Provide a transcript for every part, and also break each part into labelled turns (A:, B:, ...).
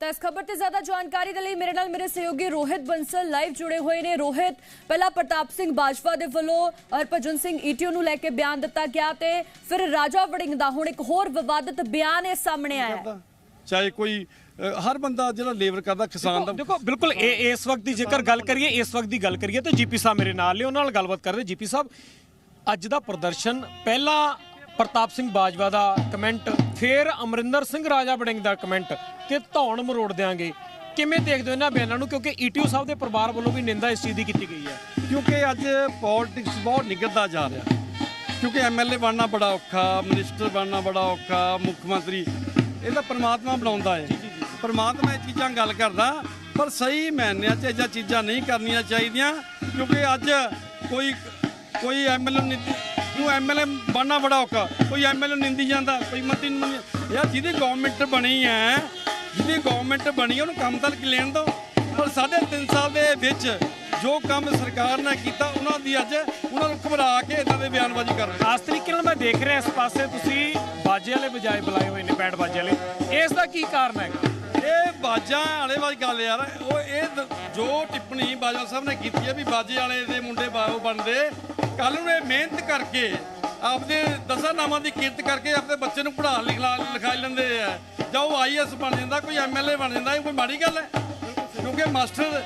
A: ਤਾਂ ਇਸ ਖਬਰ ਤੇ ਜ਼ਿਆਦਾ ਜਾਣਕਾਰੀ ਦੇ ਲਈ ਮੇਰੇ ਨਾਲ ਮੇਰੇ ਸਹਿਯੋਗੀ ਰੋਹਿਤ ਬੰਸਲ ਲਾਈਵ ਜੁੜੇ ਹੋਏ ਨੇ। ਰੋਹਿਤ ਪਹਿਲਾਂ ਪ੍ਰਤਾਪ ਸਿੰਘ ਬਾਜਵਾ ਦੇ ਵੱਲੋਂ ਹਰਭਜਨ ਸਿੰਘ ਈਟੀਓ ਨੂੰ ਲੈ ਕੇ ਬਿਆਨ ਦਿੱਤਾ ਗਿਆ ਤੇ ਫਿਰ ਰਾਜਾ ਵੜਿੰਗ ਦਾ ਹੁਣ ਇੱਕ ਹੋਰ ਵਿਵਾਦਿਤ ਬਿਆਨ ਇਹ ਸਾਹਮਣੇ ਆਇਆ।
B: ਚਾਹੇ ਕੋਈ ਹਰ ਬੰਦਾ ਜਿਹੜਾ ਲੇਬਰ ਕਰਦਾ ਕਿਸਾਨ ਦਾ
C: ਦੇਖੋ ਬਿਲਕੁਲ ਇਹ ਇਸ ਵਕਤ ਦੀ ਜੇਕਰ ਗੱਲ ਕਰੀਏ ਇਸ ਵਕਤ ਦੀ ਗੱਲ ਕਰੀਏ ਤਾਂ ਜੀਪੀ ਸਾਹਿਬ ਮੇਰੇ ਨਾਲ ਨੇ ਉਹਨਾਂ ਨਾਲ ਗੱਲਬਾਤ ਕਰਦੇ ਜੀਪੀ ਸਾਹਿਬ। ਅੱਜ ਦਾ ਪ੍ਰਦਰਸ਼ਨ ਪਹਿਲਾ ਪ੍ਰਤਾਪ ਸਿੰਘ ਬਾਜਵਾ ਦਾ ਕਮੈਂਟ ਫਿਰ ਅਮਰਿੰਦਰ ਸਿੰਘ ਰਾਜਾ ਵੜਿੰਗ ਦਾ ਕਮੈਂਟ ਤੇ ਧੌਣ ਮਰੋੜ ਦਿਆਂਗੇ। ਕਿਵੇਂ ਦੇਖਦੇ ਹੋ ਇਹਨਾਂ ਬਿਆਨਾਂ ਨੂੰ? ਕਿਉਂਕਿ ਈਟੀਓ ਸਾਹਿਬ ਦੇ ਪਰਿਵਾਰ ਵੱਲੋਂ ਵੀ ਨਿੰਦਾ ਇਸ ਚੀਜ਼ ਦੀ ਕੀਤੀ ਗਈ ਹੈ।
B: ਕਿਉਂਕਿ ਅੱਜ ਪੋਲਿਟਿਕਸ ਬਹੁਤ ਨਿਕਲਦਾ ਜਾ ਰਿਹਾ। ਕਿਉਂਕਿ ਐਮਐਲਏ ਬਣਨਾ ਬੜਾ ਔਖਾ ਮਿਨਿਸਟਰ ਬਣਨਾ ਬੜਾ ਔਖਾ ਮੁੱਖ ਮੰਤਰੀ। ਇਹ ਤਾਂ ਪ੍ਰਮਾਤਮਾ ਬਣਾਉਂਦਾ ਹੈ। ਪ੍ਰਮਾਤਮਾ ਇਹ ਚੀਜ਼ਾਂ ਗੱਲ ਕਰਦਾ ਪਰ ਸਹੀ ਮਾਇਨਿਆਂ 'ਚ ਇਹ ਚੀਜ਼ਾਂ ਨਹੀਂ ਕਰਨੀਆਂ ਚਾਹੀਦੀਆਂ। ਕਿਉਂਕਿ ਅੱਜ ਕੋਈ ਕੋਈ ਐਮਐਲਏ ਨਹੀਂ ਨੂੰ ਐਮਐਲਏ ਬਣਨਾ ਬੜਾ ਔਖਾ। ਕੋਈ ਐਮਐਲਏ ਨਿੰਦੀ ਜਾਂਦਾ ਕੋਈ ਮੰਤਰੀ ਨੂੰ ਯਾਰ ਜਿਹਦੀ ਗਵਰਨਮੈਂਟ ਬਣੀ ਹੈ। ਜਿਹਦੀ ਗਵਰਨਮੈਂਟ ਬਣੀ ਹੈ, ਉਹਨੂੰ ਕੰਮ ਤਾਂ ਲੈਣ ਦਿਓ। ਪਰ ਸਾਢੇ ਤਿੰਨ ਸਾਲ ਦੇ ਵਿੱਚ ਜੋ ਕੰਮ ਸਰਕਾਰ ਨੇ ਕੀਤਾ ਉਹਨਾਂ ਦੀ ਅੱਜ ਉਹਨਾਂ ਨੂੰ ਘਬਰਾ ਕੇ ਇਦਾਂ ਦੇ ਬਿਆਨਬਾਜ਼ੀ ਕਰ ਰਹੇ
C: ਖਾਸ ਤਰੀਕੇ ਨਾਲ ਮੈਂ ਦੇਖ ਰਿਹਾ ਇਸ ਪਾਸੇ ਤੁਸੀਂ ਬਾਜੇ ਵਾਲੇ ਬਜਾਏ ਬੁਲਾਏ ਹੋਏ ਨੇ ਬੈਂਡ ਬਾਜੇ ਵਾਲੇ। ਇਸ ਦਾ ਕੀ ਕਾਰਨ ਹੈਗਾ?
B: ਇਹ ਬਾਜਾਂ ਵਾਲੇ ਵਾਲੀ ਗੱਲ ਯਾਰ ਉਹ ਇਹ ਜੋ ਟਿੱਪਣੀ ਬਾਜਵਾ ਸਾਹਿਬ ਨੇ ਕੀਤੀ ਹੈ ਵੀ ਬਾਜੇ ਵਾਲੇ ਦੇ ਮੁੰਡੇ ਬਾਹੋ ਬਣਦੇ। ਕੱਲ ਨੂੰ ਇਹ ਮਿਹਨਤ ਕਰਕੇ ਆਪਦੇ ਦਸਾਂ ਨਾਮਾਂ ਦੀ ਕਿਰਤ ਕਰਕੇ ਆਪਣੇ ਬੱਚੇ ਨੂੰ ਪੜ੍ਹਾ ਲਿਖਾ ਲਿਖਾ ਲੈਂਦੇ ਆ। ਜਾਂ ਉਹ ਆਈਐਸ ਬਣ ਜਾਂਦਾ, ਕੋਈ ਐਮਐਲਏ ਬਣ ਜਾਂਦਾ, ਇਹ ਕੋਈ ਮਾੜੀ ਗੱਲ ਹੈ? ਕਿਉਂਕਿ ਮਾਸਟਰ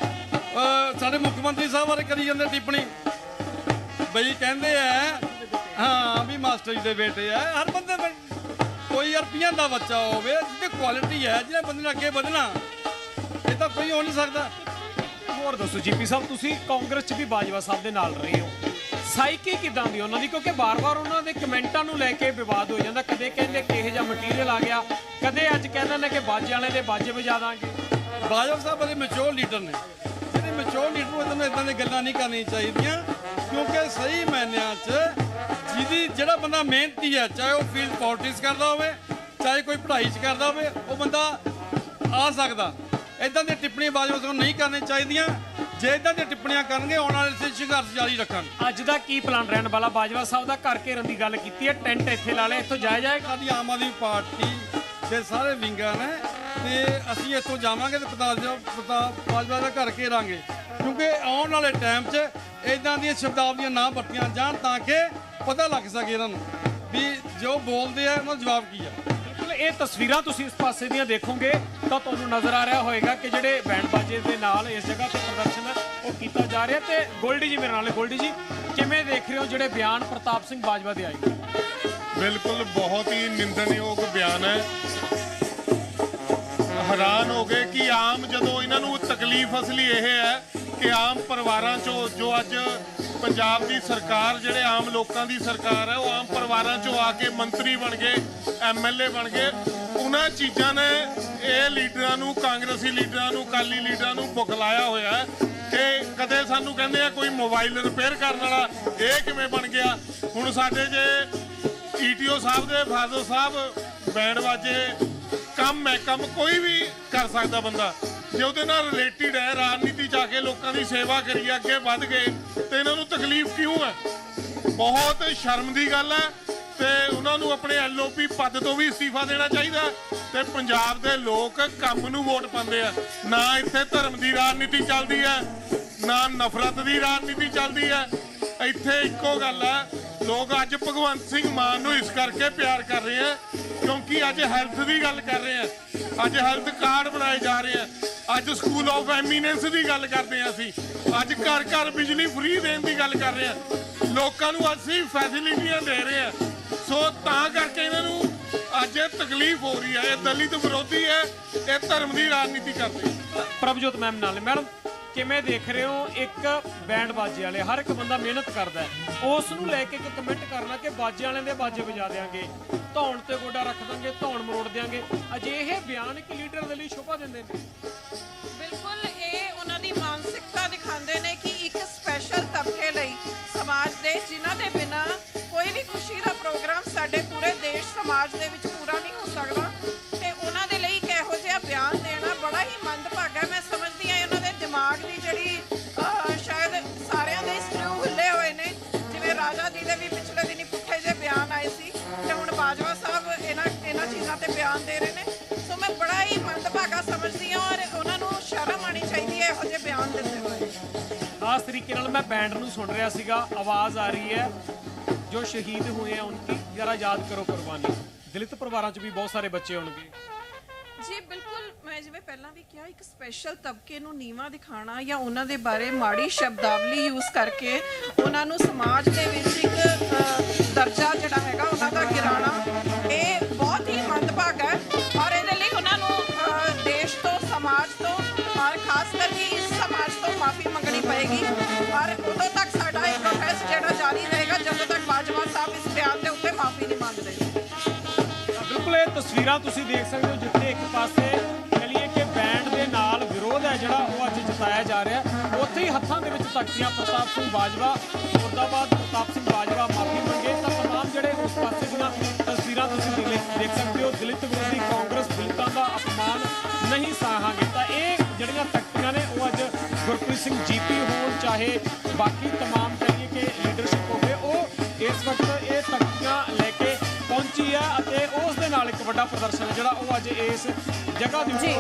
B: ਸਾਡੇ ਮੁੱਖ ਮੰਤਰੀ ਸਾਹਿਬ ਬਾਰੇ ਕਰੀ ਜਾਂਦੇ ਟਿੱਪਣੀ। ਬਈ ਕਹਿੰਦੇ ਆ, ਹਾਂ ਵੀ ਮਾਸਟਰ ਜੀ ਦੇ ਬੇਟੇ ਆ, ਹਰ ਬੰਦੇ ਦਾ। ਕੋਈ ਰੁਪਈਆਂ ਦਾ ਬੱਚਾ ਹੋਵੇ, ਜਿਹਦੀ ਕੁਆਲਿਟੀ ਹੈ, ਜਿਹਨੇ ਬੰਦੇ ਨੇ ਅੱਗੇ ਵਧਣਾ, ਇਹ ਤਾਂ ਕੋਈ ਹੋ ਨਹੀਂ ਸਕਦਾ।
C: ਹੋਰ ਦੱਸੋ ਜੀਪੀ ਸਾਹਿਬ, ਤੁਸੀਂ ਕਾਂਗਰਸ 'ਚ ਵੀ ਬਾਜਵਾ ਸਾਹਿਬ ਦੇ ਨਾਲ ਰਹੇ ਹੋ। ਸਾਈਕੀ ਕਿਦਾਂ ਦੀ? ਉਹਨਾਂ ਦੀ? ਕਿਉਂਕਿ ਬਾਰ-ਬਾਰ ਉਹਨਾਂ ਦੇ ਕਮੈਂਟਾਂ ਨੂੰ ਲੈ ਕੇ ਵਿਵਾਦ ਹੋ ਜਾਂਦਾ। ਕਦੇ ਕਹਿੰਦੇ ਕਿ ਇਹ ਜਿਹਾ ਮਟੀਰੀਅਲ ਆ ਗਿਆ। ਕਦੇ ਅੱਜ ਕਹਿੰਦੇ ਨੇ ਕਿ ਬਾਜੇ ਵਾਲੇ ਦੇ ਬਾਜੇ ਵਜਾ ਦਾਂਗੇ।
B: ਬਾਜਵਾ ਸਾਹਿਬ ਬੜੇ ਮੈਚੁਰ ਲੀਡਰ ਨੇ। ਜਿਹੜੇ ਮੈਚੁਰ ਲੀਡਰ ਨੂੰ ਇਹਨਾਂ ਇਦਾਂ ਦੀਆਂ ਗੱਲਾਂ ਨਹੀਂ ਕਰਨੀਆਂ ਚਾਹੀਦੀਆਂ। ਕਿਉਂਕਿ ਸਹੀ ਮਾਇਨਿਆਂ 'ਚ ਜਿਹਦੀ, ਜਿਹੜਾ ਬੰਦਾ ਮਿਹਨਤੀ ਹੈ, ਚਾਹੇ ਉਹ ਫੀਲਡ ਪੋਲਿਟਿਕਸ ਕਰਦਾ ਹੋਵੇ, ਚਾਹੇ ਕੋਈ ਪੜ੍ਹਾਈ 'ਚ ਕਰਦਾ ਹੋਵੇ, ਉਹ ਬੰਦਾ ਆ ਸਕਦਾ। ਇਦਾਂ ਦੀਆਂ ਟਿੱਪਣੀ ਬਾਜਵਾ ਸਾਹਿਬ ਨੂੰ ਨਹੀਂ ਕਰਨੀਆਂ ਚਾਹੀਦੀਆਂ। ਜੇ ਇਦਾਂ ਦੀਆਂ ਟਿੱਪਣੀਆਂ ਕਰਨਗੇ ਆਉਣ ਵਾਲੇ ਸੇ ਸੰਘਰਸ਼ ਜਾਰੀ ਰੱਖਣ।
C: ਅੱਜ ਦਾ ਕੀ ਪਲਾਨ ਰਹਿਣ ਵਾਲਾ? ਬਾਜਵਾ ਸਾਹਿਬ ਦਾ ਘਰ ਘੇਰਨ ਦੀ ਗੱਲ ਕੀਤੀ ਹੈ ਟੈਂਟ ਇੱਥੇ ਲਾ ਲਿਆ ਇੱਥੋਂ ਜਾਇਆ ਜਾਏਗਾ
B: ਸਾਡੀ ਆਮ ਆਦਮੀ ਪਾਰਟੀ ਦੇ ਸਾਰੇ ਵਿੰਗਾਂ ਨੇ ਤੇ ਅਸੀਂ ਇੱਥੋਂ ਜਾਵਾਂਗੇ ਤੇ ਪਤਾ ਪਤਾ ਬਾਜਵਾ ਦਾ ਘਰ ਘੇਰਾਂਗੇ। ਕਿਉਂਕਿ ਆਉਣ ਵਾਲੇ ਟਾਈਮ 'ਚ ਇਦਾਂ ਦੀਆਂ ਸ਼ਬਦਾਵਲੀਆਂ ਨਾ ਵਰਤੀਆਂ ਜਾਣ ਤਾਂ ਕਿ ਪਤਾ ਲੱਗ ਸਕੇ ਇਹਨਾਂ ਨੂੰ ਵੀ ਜੋ ਬੋਲਦੇ ਆ ਉਹਨਾਂ ਦਾ ਜਵਾਬ ਕੀ ਆ।
C: ਇਹ ਤਸਵੀਰਾਂ ਤੁਸੀਂ ਇਸ ਪਾਸੇ ਦੀਆਂ ਦੇਖੋਗੇ, ਤਾਂ ਤੁਹਾਨੂੰ ਨਜ਼ਰ ਆ ਰਿਹਾ ਹੋਵੇਗਾ ਕਿ ਜਿਹੜੇ ਬੈਂਡ ਬਾਜੇ ਦੇ ਨਾਲ ਇਸ ਜਗ੍ਹਾ ਤੇ ਪ੍ਰਦਰਸ਼ਨ ਉਹ ਕੀਤਾ ਜਾ ਰਿਹਾ ਤੇ ਗੋਲਡੀ ਜੀ ਮੇਰੇ ਨਾਲ ਗੋਲਡੀ ਜੀ, ਕਿਵੇਂ ਦੇਖ ਰਹੇ ਹੋ ਜਿਹੜੇ ਬਿਆਨ ਪ੍ਰਤਾਪ ਸਿੰਘ ਬਾਜਵਾ ਦੇ ਆਏ?
D: ਬਿਲਕੁਲ ਬਹੁਤ ਹੀ ਨਿੰਦਣਯੋਗ ਬਿਆਨ ਹੈ। ਹੈਰਾਨ ਹੋ ਗਏ ਕਿ ਆਮ ਜਦੋਂ ਇਹਨਾਂ ਨੂੰ ਤਕਲੀਫ ਅਸਲੀ ਇਹ ਹੈ ਕਿ ਆਮ ਪਰਿਵਾਰਾਂ ਚੋਂ ਜੋ ਅੱਜ ਪੰਜਾਬ ਦੀ ਸਰਕਾਰ, ਜਿਹੜੇ ਆਮ ਲੋਕਾਂ ਦੀ ਸਰਕਾਰ ਹੈ, ਉਹ ਆਮ ਪਰਿਵਾਰਾਂ ਚੋਂ ਆ ਕੇ ਮੰਤਰੀ ਬਣ ਗਏ ਐਮਐਲਏ ਬਣ ਗਏ। ਉਹਨਾਂ ਚੀਜ਼ਾਂ ਨੇ ਇਹ ਲੀਡਰਾਂ ਨੂੰ, ਕਾਂਗਰਸੀ ਲੀਡਰਾਂ ਨੂੰ ਕਾਲੀ ਲੀਡਰਾਂ ਨੂੰ ਬੁਖਲਾਇਆ ਹੋਇਆ ਹੈ ਕਿ ਕਦੇ ਸਾਨੂੰ ਕਹਿੰਦੇ ਆ ਕੋਈ ਮੋਬਾਈਲ ਰਿਪੇਅਰ ਕਰਨ ਵਾਲਾ ਇਹ ਕਿਵੇਂ ਬਣ ਗਿਆ? ਹੁਣ ਸਾਡੇ ਜੇ ਈਟੀਓ ਸਾਹਿਬ ਦੇ, ਫਾਦਰ ਸਾਹਿਬ ਬੈਂਡ ਵਾਜੇ ਕੰਮ ਹੈ, ਕੰਮ ਕੋਈ ਵੀ ਕਰ ਸਕਦਾ ਬੰਦਾ। ਜੇ ਉਹਦੇ ਨਾਲ ਰਿਲੇਟਡ ਹੈ, ਰਾਜਨੀਤੀ ਚ ਆ ਕੇ ਲੋਕਾਂ ਦੀ ਸੇਵਾ ਕਰੀ ਅੱਗੇ ਵੱਧ ਗਏ ਤੇ ਇਹਨਾਂ ਨੂੰ ਤਕਲੀਫ ਕਿਉਂ ਹੈ? ਬਹੁਤ ਸ਼ਰਮ ਦੀ ਗੱਲ ਹੈ ਤੇ ਉਹਨਾਂ ਨੂੰ ਆਪਣੇ ਐਲਓਪੀ ਪਦ ਤੋਂ ਵੀ ਅਸਤੀਫਾ ਦੇਣਾ ਚਾਹੀਦਾ ਤੇ ਪੰਜਾਬ ਦੇ ਲੋਕ ਕੰਮ ਨੂੰ ਵੋਟ ਪਾਉਂਦੇ ਆ। ਨਾ ਇੱਥੇ ਧਰਮ ਦੀ ਰਾਜਨੀਤੀ ਚੱਲਦੀ ਹੈ, ਨਾ ਨਫ਼ਰਤ ਦੀ ਰਾਜਨੀਤੀ ਚੱਲਦੀ ਹੈ। ਇੱਥੇ ਇੱਕੋ ਗੱਲ ਹੈ, ਲੋਕ ਅੱਜ ਭਗਵੰਤ ਸਿੰਘ ਮਾਨ ਨੂੰ ਇਸ ਕਰਕੇ ਪਿਆਰ ਕਰ ਰਹੇ ਆ ਕਿਉਂਕਿ ਅੱਜ ਹੈਲਥ ਦੀ ਗੱਲ ਕਰ ਰਹੇ ਆ ਅੱਜ ਹੈਲਥ ਕਾਰਡ ਬਣਾਏ ਜਾ ਰਹੇ ਆ ਅੱਜ ਸਕੂਲ ਆਫ ਐਮੀਨੈਂਸ ਦੀ ਗੱਲ ਕਰਦੇ ਆ ਅਸੀਂ। ਅੱਜ ਘਰ ਘਰ ਬਿਜਲੀ ਫ੍ਰੀ ਦੇਣ ਦੀ ਗੱਲ ਕਰ ਰਹੇ ਆ ਲੋਕਾਂ ਨੂੰ ਅਸੀਂ ਫੈਸਿਲਿਟੀਆਂ ਦੇ ਰਹੇ ਆ ਸੋ ਤਾਂ ਕਰਕੇ ਇਹਨਾਂ ਨੂੰ ਅੱਜ ਇਹ ਤਕਲੀਫ ਹੋ ਰਹੀ ਹੈ। ਇਹ ਦਲਿਤ ਵਿਰੋਧੀ ਹੈ। ਇਹ ਧਰਮ ਦੀ ਰਾਜਨੀਤੀ ਕਰਦੇ।
C: ਪ੍ਰਭਜੋਤ ਮੈਮ ਨਾਲ। ਮੈਡਮ ਕਿਵੇਂ ਦੇਖ ਰਹੇ ਹੋ? ਇੱਕ ਬੈਂਡ ਬਾਜੇ ਵਾਲੇ, ਹਰ ਇੱਕ ਬੰਦਾ ਮਿਹਨਤ ਕਰਦਾ ਉਸ ਨੂੰ ਲੈ ਕੇ ਇੱਕ ਕਮੈਂਟ ਕਰਨਾ ਕਿ ਬਾਜੇ ਵਾਲਿਆਂ ਦੇ ਬਾਜੇ ਵਜਾ ਦੇਾਂਗੇ ਧੌਣ ਤੇ ਗੋਡਾ ਰੱਖ ਦਾਂਗੇ ਧੌਣ ਮਰੋੜ ਦੇਾਂਗੇ ਅਜਿਹੇ ਬਿਆਨ ਇੱਕ ਲੀਡਰ ਦੇ ਲਈ ਸ਼ੋਭਾ ਦਿੰਦੇ ਨੇ।
E: ਬਿਲਕੁਲ, ਇਹ ਉਹਨਾਂ ਦੀ ਮਾਨਸਿਕਤਾ ਦਿਖਾਉਂਦੇ ਨੇ ਕਿ ਇੱਕ ਸਪੈਸ਼ਲ ਤਬਕੇ ਲਈ ਸਮਾਜ ਦੇ ਜਿਨ੍ਹਾਂ ਦੇ ਬਿਨਾ ਕੋਈ ਵੀ ਖੁਸ਼ੀ ਦਾ ਪ੍ਰੋਗਰਾਮ ਸਾਡੇ ਪੂਰੇ ਦੇਸ਼, ਸਮਾਜ ਦੇ ਵਿੱਚ ਬਿਆਨ ਦੇ ਰਹੇ ਨੇ। ਸੋ ਮੈਂ ਬੜਾ ਹੀ ਮੰਦਭਾਗਾ ਸਮਝ ਸਮਝਦੀ ਹਾਂ ਔਰ ਉਹਨਾਂ ਨੂੰ ਸ਼ਰਮ ਆਣੀ ਚਾਹੀਦੀ ਹੈ ਇਹੋ ਜਿਹੇ ਬਿਆਨ ਦਿੰਦੇ ਹੋਏ।
C: ਖਾਸ ਤਰੀਕੇ ਨਾਲ ਮੈਂ ਬੈਂਡ ਨੂੰ ਸੁਣ ਰਿਹਾ ਸੀਗਾ ਆਵਾਜ਼ ਆ ਰਹੀ ਹੈ। ਜੋ ਸ਼ਹੀਦ ਹੋਏ ਆ ਉਨਕੀ ਜਰਾ ਯਾਦ ਕਰੋ ਕੁਰਬਾਨੀ। ਦਲਿਤ ਪਰਿਵਾਰਾਂ 'ਚ ਵੀ ਬਹੁਤ ਸਾਰੇ ਬੱਚੇ ਹੋਣਗੇ।
E: ਜੀ ਬਿਲਕੁਲ ਮੈਂ ਜਿਵੇਂ ਪਹਿਲਾਂ ਵੀ ਕਿਹਾ ਇੱਕ ਸਪੈਸ਼ਲ ਤਬਕੇ ਨੂੰ ਨੀਵਾ ਦਿਖਾਣਾ ਜਾਂ ਉਹਨਾਂ ਦੇ ਬਾਰੇ ਮਾੜੀ ਸ਼ਬਦਾਵਲੀ ਯੂਜ਼ ਕਰਕੇ ਉਹਨਾਂ ਨੂੰ ਸਮਾਜ ਦੇ ਵਿੱਚ ਇੱਕ ਦਰਜਾ ਜਿਹੜਾ ਹੈਗਾ ਉਹਨਾਂ ਦਾ ਗਿਰਾਣਾ ਬਾਜਵਾ ਸਾਹਿਬ ਇਸ ਬਿਆਨ ਦੇ ਉੱਤੇ ਮਾਫੀ ਨਹੀਂ ਮੰਗਦੇ।
C: ਬਿਲਕੁਲ ਇਹ ਤਸਵੀਰਾਂ ਤੁਸੀਂ ਦੇਖ ਸਕਦੇ ਹੋ ਜਿੱਥੇ ਇੱਕ ਪਾਸੇ ਕਹੀਏ ਕਿ ਬੈਂਡ ਦੇ ਨਾਲ ਵਿਰੋਧ ਹੈ ਜਿਹੜਾ ਉਹ ਅੱਜ ਜਤਾਇਆ ਜਾ ਰਿਹਾ ਉੱਥੇ ਹੀ ਹੱਥਾਂ ਦੇ ਵਿੱਚ ਤਖਤੀਆਂ ਪ੍ਰਤਾਪ ਸਿੰਘ ਬਾਜਵਾ, ਮੁਰਦਾਬਾਦ ਪ੍ਰਤਾਪ ਸਿੰਘ ਬਾਜਵਾ ਮਾਫੀ ਮੰਗੇ। ਤਾਂ ਤਮਾਮ ਜਿਹੜੇ ਉਸ ਪਾਸੇ ਦੀਆਂ ਤਸਵੀਰਾਂ ਤੁਸੀਂ ਦੇਖ ਸਕਦੇ ਹੋ, ਦਲਿਤ ਵਿਰੋਧੀ ਕਾਂਗਰਸ ਦਲਿਤਾਂ ਦਾ ਅਪਮਾਨ ਨਹੀਂ ਸਾਹਾਂਗੇ। ਤਾਂ ਇਹ ਜਿਹੜੀਆਂ ਤਖਤੀਆਂ ਨੇ ਉਹ ਅੱਜ ਗੁਰਪ੍ਰੀਤ ਸਿੰਘ ਜੀਪੀ ਹੋਣ, ਚਾਹੇ ਬਾਕੀ ਤਮਾਮ ਦੇ ਪ੍ਰਦਰਸ਼ਨ ਜਿਹੜਾ ਉਹ ਅੱਜ ਇਸ ਜਗ੍ਹਾ ਦੇ ਉੱਤੇ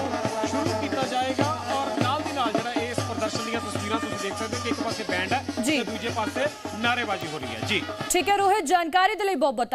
C: ਸ਼ੁਰੂ ਕੀਤਾ ਜਾਏਗਾ ਔਰ ਨਾਲ ਦੀ ਨਾਲ ਜਿਹੜਾ ਇਸ ਪ੍ਰਦਰਸ਼ਨ ਦੀਆਂ ਤਸਵੀਰਾਂ ਤੁਸੀਂ ਦੇਖ ਸਕਦੇ ਹੋ ਕਿ ਇੱਕ ਪਾਸੇ ਬੈਂਡ ਹੈ। ਤੇ ਦੂਜੇ ਪਾਸੇ ਨਾਅਰੇਬਾਜ਼ੀ ਹੋ ਰਹੀ ਹੈ। ਜੀ।
A: ਠੀਕ ਹੈ ਰੋਹਿਤ ਜਾਣਕਾਰੀ ਦੇ ਲਈ ਬਹੁਤ ਬਹੁਤ